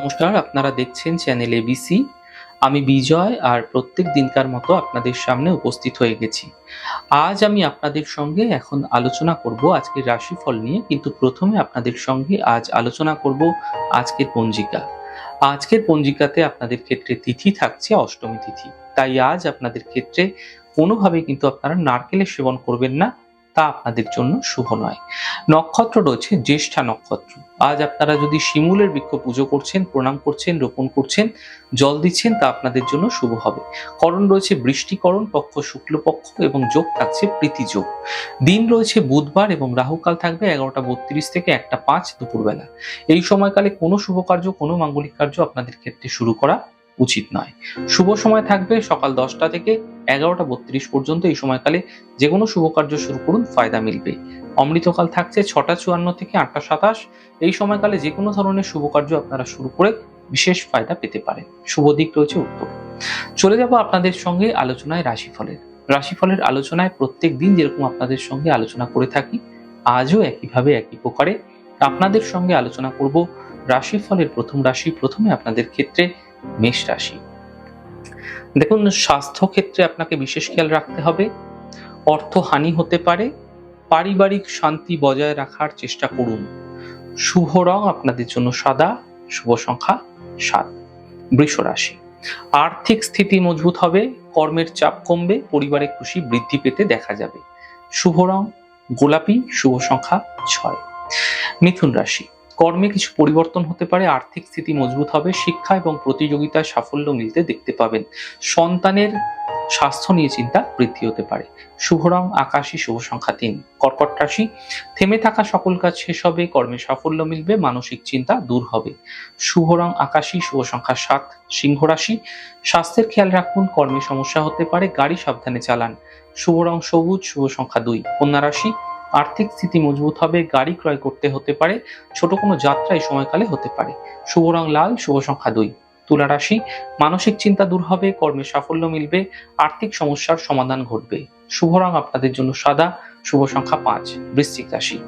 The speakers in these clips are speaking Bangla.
নমস্কার, আপনারা দেখছেন চ্যানেল এবিসি আমি বিজয় আর প্রত্যেক দিনকার মতো আপনাদের সামনে উপস্থিত হয়ে গেছি। আজ আমি আপনাদের সঙ্গে এখন আলোচনা করব আজকের রাশিফল নিয়ে, কিন্তু প্রথমে আপনাদের সঙ্গে আজ আলোচনা করব আজকের পঞ্জিকা। আজকের পঞ্জিকাতে আপনাদের ক্ষেত্রে তিথি থাকছে অষ্টমী তিথি। তাই আজ আপনাদের ক্ষেত্রে কোনোভাবে কিন্তু আপনারা নারকেলের সেবন করবেন না তা আপনাদের জন্য শুভ নয়। নক্ষত্র রয়েছে জ্যেষ্ঠা নক্ষত্র। আজ আপনারা যদি শিমুলের বৃক্ষ পুজো করছেন, প্রণাম করছেন, রোপণ করছেন, জল দিচ্ছেন, তা আপনাদের জন্য শুভ হবে। করণ রয়েছে বৃষ্টিকরণ, পক্ষ শুক্লপক্ষ এবং যোগ থাকছে প্রীতি যোগ। দিন রয়েছে বুধবার এবং রাহুকাল থাকবে এগারোটা বত্রিশ থেকে একটা পাঁচ দুপুরবেলা। এই সময়কালে কোনো শুভ কার্য, কোনো মাঙ্গলিক কার্য আপনাদের ক্ষেত্রে শুরু করা উচিত নয়। শুভ সময় থাকবে সকাল দশটা থেকে এগারোটা বত্রিশ পর্যন্ত এই সময়কালে যে কোনো শুভ কার্য শুরু করুন, ফায়দা মিলবে। অমৃতকাল থাকছে ছটা চুয়ান্ন থেকে আটটা সাতাশ। এই সময়কালে যে কোনো ধরনের শুভ কার্য আপনারা শুরু করে বিশেষ ফায়দা পেতে পারেন। শুভ দিক রয়েছে উত্তর। চলে যাব আপনাদের সঙ্গে আলোচনায় রাশিফলের। রাশিফলের আলোচনায় প্রত্যেক দিন যেরকম আপনাদের সঙ্গে আলোচনা করে থাকি, আজও একইভাবে একই প্রকারে আপনাদের সঙ্গে আলোচনা করব রাশিফলের প্রথম রাশি, প্রথমে আপনাদের ক্ষেত্রে মেষ রাশি। দেখুন স্বাস্থ্য ক্ষেত্রে আপনাকে বিশেষ খেয়াল রাখতে হবে। অর্থ হানি হতে পারে। পারিবারিক শান্তি বজায় রাখার চেষ্টা করুন। শুভ রং আপনাদের জন্য সাদা, শুভ সংখ্যা সাত। বৃষ রাশি। আর্থিক স্থিতি মজবুত হবে, কর্মের চাপ কমবে, পরিবারে খুশি বৃদ্ধি পেতে দেখা যাবে। শুভ রং, গোলাপি, শুভ সংখ্যা ছয়। মিথুন রাশি। কর্মে কিছু পরিবর্তন হতে পারে, আর্থিক স্থিতি মজবুত হবে, শিক্ষা এবং প্রতিযোগিতায় সাফল্য মিলতে দেখতে পাবেন। সন্তানের স্বাস্থ্য নিয়ে চিন্তা বৃদ্ধি হতে পারে। শুভ রং, আকাশী, শুভ সংখ্যা তিন। কর্কট রাশি, থেমে থাকা সকল কাজ শেষ হবে, কর্মে সাফল্য মিলবে, মানসিক চিন্তা দূর হবে। শুভ রং, আকাশী, শুভ সংখ্যা সাত। সিংহ রাশি, স্বাস্থ্যের খেয়াল রাখুন, কর্মে সমস্যা হতে পারে, গাড়ি সাবধানে চালান। শুভ রং, সবুজ, শুভ সংখ্যা দুই। কন্যা রাশি আর্থিক স্থিতি মজবুত হবে, গাড়ি ক্রয় করতে হতে পারে, ছোট কোনো যাত্রা এই সময়কালে হতে পারে। শুভ রং লাল, শুভ সংখ্যা দুই। তুলা রাশি, মানসিক চিন্তা দূর হবে, কর্মে সাফল্য মিলবে, আর্থিক সমস্যার সমাধান ঘটবে। শুভ রং আপনাদের জন্য সাদা, শুভ সংখ্যা পাঁচ, বৃশ্চিক রাশি।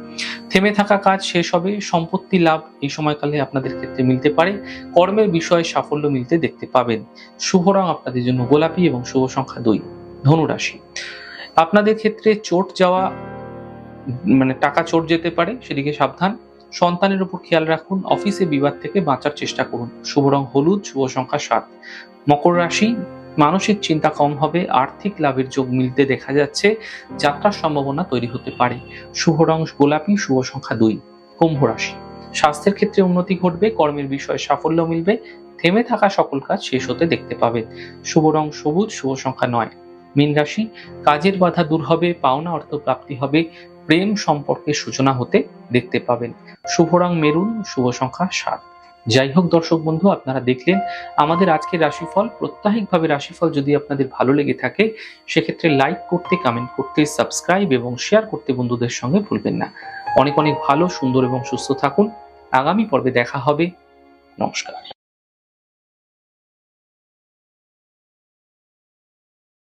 থেমে থাকা কাজ শেষ হবে, সম্পত্তি লাভ এই সময়কালে আপনাদের ক্ষেত্রে মিলতে পারে, কর্মের বিষয়ে সাফল্য মিলতে দেখতে পাবেন। শুভ রং আপনাদের জন্য গোলাপি এবং শুভ সংখ্যা দুই, ধনু রাশি। আপনাদের ক্ষেত্রে চোট যাওয়া মানে টাকা চোট যেতে পারে, সেদিকে সাবধান। সন্তানের উপর খেয়াল রাখুন, অফিসে বিবাদ থেকে বাঁচার চেষ্টা করুন। শুভ রং হলুদ, শুভ সংখ্যা সাত। মকর রাশি, মানসিক চিন্তা কম হবে, আর্থিক লাভের যোগ মিলতে দেখা যাচ্ছে, যাত্রার সম্ভাবনা তৈরি হতে পারে। শুভ রং গোলাপি, শুভ সংখ্যা দুই। কুম্ভ রাশি, স্বাস্থ্যের ক্ষেত্রে উন্নতি ঘটবে, কর্মের বিষয়ে সাফল্য মিলবে, থেমে থাকা সকল কাজ শেষ হতে দেখতে পাবেন শুভ রং সবুজ, শুভ সংখ্যা নয়। মীন রাশি, কাজের বাধা দূর হবে, পাওনা অর্থ প্রাপ্তি হবে, প্রেম সম্পর্কে সূচনা হতে দেখতে পাবেন। শুভ রং মেরুন, শুভ সংখ্যা সাত। যাই হোক দর্শক বন্ধু, আপনারা দেখলেন আমাদের আজকের রাশিফল। প্রত্যাহিকভাবে রাশিফল যদি আপনাদের ভালো লেগে থাকে, সেক্ষেত্রে লাইক করতে কমেন্ট করতে সাবস্ক্রাইব এবং শেয়ার করতে বন্ধুদের সঙ্গে ভুলবেন না। অনেক অনেক ভালো, সুন্দর এবং সুস্থ থাকুন। আগামী পর্বে দেখা হবে। নমস্কার।